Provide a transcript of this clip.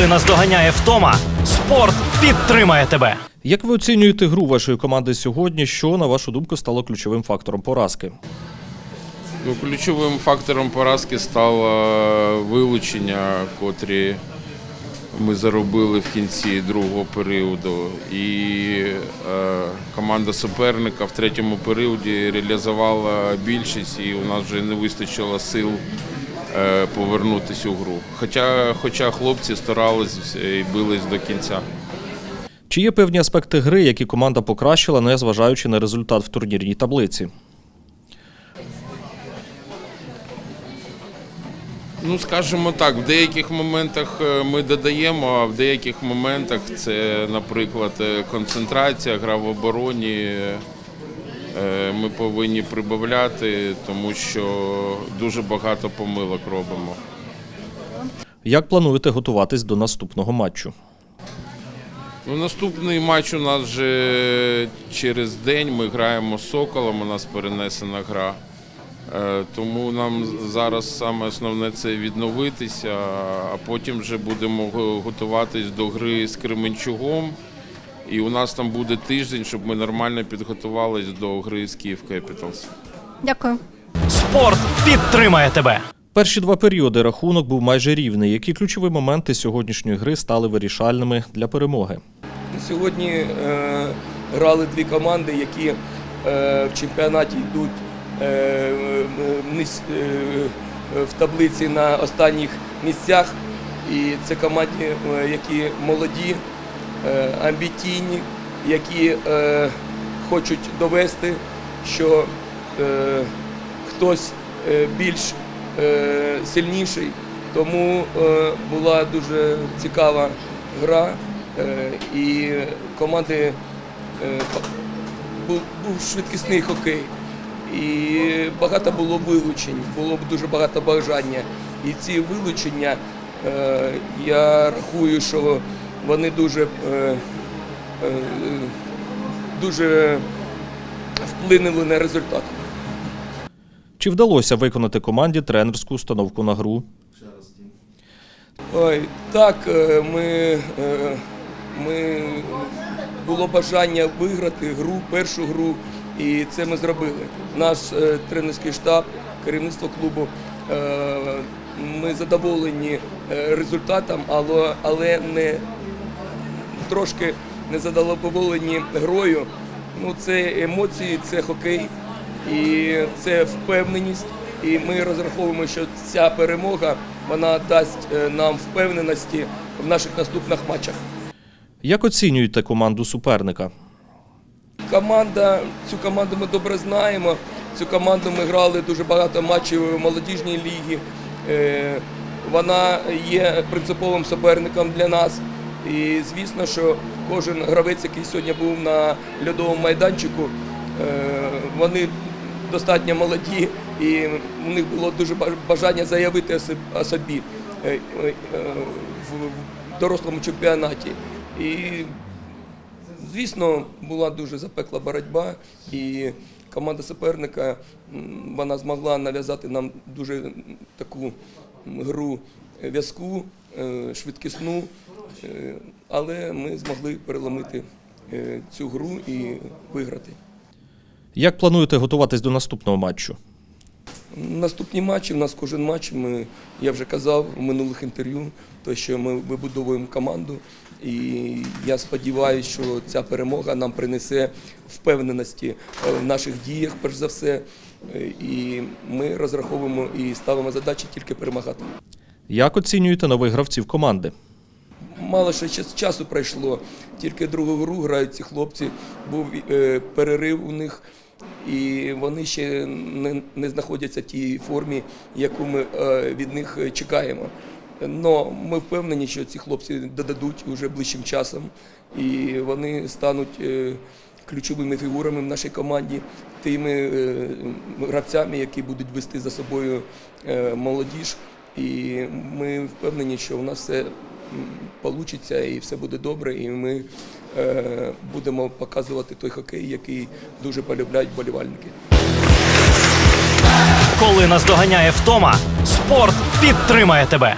Коли наздоганяє втома, спорт підтримає тебе. Як ви оцінюєте гру вашої команди сьогодні? Що, на вашу думку, стало ключовим фактором поразки? Ну, ключовим фактором поразки стало вилучення, котрі ми заробили в кінці другого періоду. І е, команда суперника в третьому періоді реалізувала більшість, і у нас вже не вистачило сил е, повернутися у гру. Хоча, хоча хлопці старались і бились до кінця. Чи є певні аспекти гри, які команда покращила, не зважаючи на результат в турнірній таблиці? Ну, скажімо так, в деяких моментах е, ми додаємо, а в деяких моментах це, наприклад, е, концентрація, гра в обороні. Е, Ми повинні прибавляти, тому що дуже багато помилок робимо. Як плануєте готуватись до наступного матчу? Ну, наступний матч у нас вже через день. Ми граємо з Соколом, у нас перенесена гра. Е, Тому нам зараз саме основне це відновитися, а потім вже будемо готуватись до гри з Кременчугом. І у нас там буде тиждень, щоб ми нормально підготувались до гри з Київ Capitals. Дякую. Спорт підтримає тебе. Перші два періоди рахунок був майже рівний. Які ключові моменти сьогоднішньої гри стали вирішальними для перемоги? Сьогодні е, грали дві команди, які е, в чемпіонаті йдуть е, е, вниз, е, в таблиці на останніх місцях. І це команди, е, які молоді, амбітійні, які е, хочуть довести, що е, хтось е, більш е, сильніший. Тому е, була дуже цікава гра. Е, І команди е, був, швидкісний хокей. І багато було вилучень, було дуже багато бажання. І ці вилучення, е, я рахую, що вони дуже, е, е, дуже вплинули на результат. Чи вдалося виконати команді тренерську установку на гру? Ой, так, е, ми, ми було бажання виграти гру, першу гру, і це ми зробили. Наш тренерський штаб, керівництво клубу. Ми задоволені результатом, але не трошки не задоволені грою. Ну, це емоції, це хокей і це впевненість. І ми розраховуємо, що ця перемога вона дасть е, нам впевненості в наших наступних матчах. Як оцінюєте команду суперника? Команда, цю команду ми добре знаємо. Цю команду ми грали дуже багато матчів у молодіжній лігі. Е, Вона є принциповим суперником для нас. І звісно, що кожен гравець, який сьогодні був на льодовому майданчику, е, вони достатньо молоді, і у них було дуже бажання заявити о собі- е, е, в дорослому чемпіонаті. І Звісно, була дуже запекла боротьба, і команда суперника вона змогла нав'язати нам дуже таку гру в'язку, е, швидкісну, е, але ми змогли переломити е, цю гру і виграти. Як плануєте готуватись до наступного матчу? Наступні матчі, у нас кожен матч, ми, я вже казав у минулих інтерв'ю, то що ми вибудовуємо команду. І я сподіваюся, що ця перемога нам принесе впевненості в наших діях, перш за все. І ми розраховуємо і ставимо задачі тільки перемагати. Як оцінюєте нових гравців команди? Мало час- часу пройшло, тільки другу гру грають ці хлопці, був е, перерив у них, і вони ще не, не знаходяться в тій формі, яку ми е, від них е, чекаємо. Но ми впевнені, що ці хлопці додадуть уже ближчим часом, і вони стануть ключовими фігурами в нашій команді, тими гравцями, які будуть вести за собою молодіж. І ми впевнені, що у нас все вийде і все буде добре, і ми е, будемо показувати той хокей, який дуже полюбляють болівальники. Коли наздоганяє втома, спорт підтримає тебе.